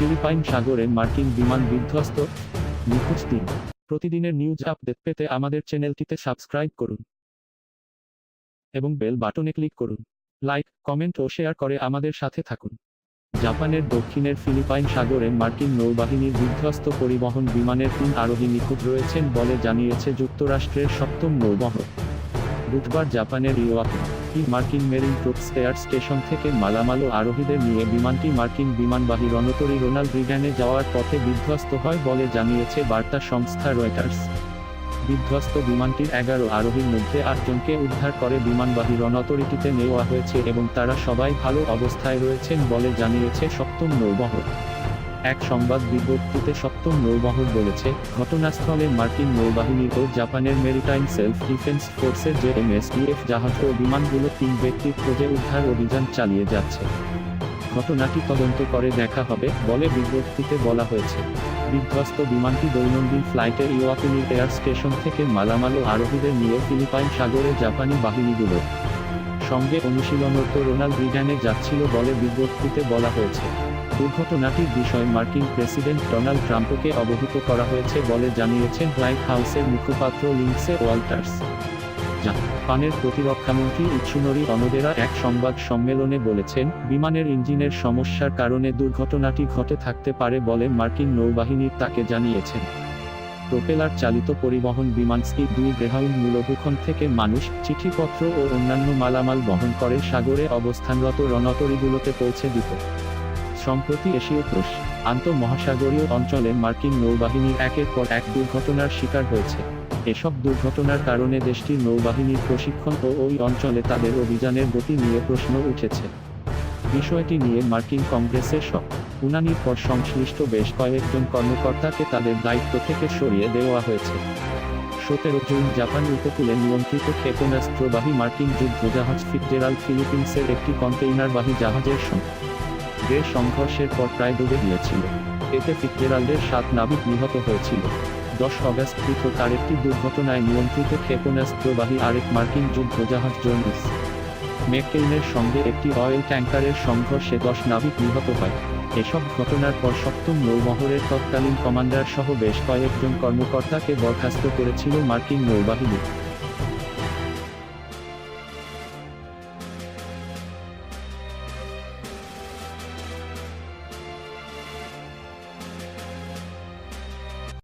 Philippine সাগরে মার্কিন বিমান বিধ্বস্ত? নিখোঁজ দিন। প্রতিদিনের নিউজ আপডেট পেতে আমাদের চ্যানেলটিতে সাবস্ক্রাইব করুন। এবং বেল বাটনে ক্লিক করুন। লাইক, কমেন্ট ও শেয়ার করে আমাদের সাথে থাকুন। জাপানের দক্ষিণের ফিলিপাইন সাগরে মার্কিন নৌবাহিনীর বিধ্বস্ত পরিবহন বিমানের তিন আরোহী নিখোঁজ রয়েছেন বলে জানিয়েছে যুক্তরাষ্ট্রের সপ্তম নৌবহর। বুধবার জাপানের ইওয়াকে ই মার্কিন মেরিন ট্রুপস এয়ার স্টেশন থেকে মালামাল আরোহীদের নিয়ে বিমানটি মার্কিন বিমানবাহী রণতরী রোনাল্ড রিগ্যানে যাওয়ার পথে বিধ্বস্ত হয় বলে জানিয়েছে বার্তা সংস্থা রয়টার্স। বিধ্বস্ত বিমানটির এগারো আরোহীর মধ্যে আটজনকে উদ্ধার করে বিমানবাহী রণতরীটিতে নেওয়া হয়েছে এবং তারা সবাই ভালো অবস্থায় রয়েছেন বলে জানিয়েছে সপ্তম নৌবহর। এক সংবাদ বিজ্ঞপ্তিতে সপ্তম নৌবহর বলেছে, ঘটনাস্থলে মার্কিন নৌবাহিনীর ও জাপানের মেরিটাইম সেলফ ডিফেন্স ফোর্সের যে এমএসডিএফ জাহাজ ও বিমানগুলো তিন ব্যক্তির খোঁজে উদ্ধার অভিযান চালিয়ে যাচ্ছে। ঘটনাটি তদন্ত করে দেখা হবে, বলে বিজ্ঞপ্তিতে বলা হয়েছে। বিধ্বস্ত বিমানটি দৈনন্দিন ফ্লাইটে ইওয়াকুনির এয়ার স্টেশন থেকে মালামাল ও আরোহীদের নিয়ে ফিলিপাইন সাগরে জাপানি বাহিনীগুলো। সঙ্গে অনুশীলনরত রোনাল্ড রিগ্যানে যাচ্ছিল বলে বিজ্ঞপ্তিতে বলা হয়েছে। দুর্ঘটনাটির বিষয়ে মার্কিন প্রেসিডেন্ট ডোনাল্ড ট্রাম্পকে অবহিত করা হয়েছে বলে জানিয়েছেন হোয়াইট হাউসের মুখপাত্র লিন্ডসে ওয়াল্টার্স। জাপানের প্রতিরক্ষামন্ত্রী ইচ্ছুনরি অনোদেরা এক সংবাদ সম্মেলনে বলেছেন, বিমানের ইঞ্জিনের সমস্যার কারণে দুর্ঘটনাটি ঘটে থাকতে পারে বলে মার্কিন নৌবাহিনীর তাকে জানিয়েছেন। প্রোপেলার চালিত পরিবহন বিমানটি দুই গ্রেহাউন্ড মূলভূখন থেকে মানুষ, চিঠিপত্র ও অন্যান্য মালামাল বহন করে সাগরে অবস্থানরত রণতরীগুলোতে পৌঁছে দিত। সম্প্রতি এশীয় ক্রুশ আন্তঃমহাসাগরীয় অঞ্চলে মার্কিন নৌবাহিনীর একের পর এক দুর্ঘটনার শিকার হয়েছে। এসব দুর্ঘটনার কারণে দেশটির নৌবাহিনীর প্রশিক্ষণ ও ওই অঞ্চলে তাদের অভিযানের গতি নিয়ে প্রশ্ন উঠেছে। বিষয়টি নিয়ে মার্কিন কংগ্রেসের সব উনানির পর সংশ্লিষ্ট বেশ কয়েকজন কর্মকর্তাকে তাদের দায়িত্ব থেকে সরিয়ে দেওয়া হয়েছে। সতেরো জুন জাপান উপকূলে নিয়ন্ত্রিত ক্ষেপণাস্ত্রবাহী মার্কিন যুদ্ধজাহাজ ফিটজেরাল্ড ফিলিপিন্সের একটি কন্টেইনারবাহী জাহাজের সঙ্গে গ্রে সংঘর্ষের পর প্রায় ডুবে গিয়েছিল। এতে ফিটজেরাল্ডের সাত নাবিক নিহত হয়েছিল। দশ অগাস্ট পৃথক আরেকটি দুর্ঘটনায় নিয়ন্ত্রিত ক্ষেপণাস্ত্রবাহী আরেক মার্কিন যুদ্ধজাহাজ জোনিস মেককেইনের সঙ্গে একটি অয়েল ট্যাঙ্কারের সংঘর্ষে দশ নাবিক নিহত হয়। এসব ঘটনার পর সপ্তম নৌবহরের তৎকালীন কমান্ডার সহ বেশ কয়েকজন কর্মকর্তাকে বরখাস্ত করেছিল মার্কিন নৌবাহিনী।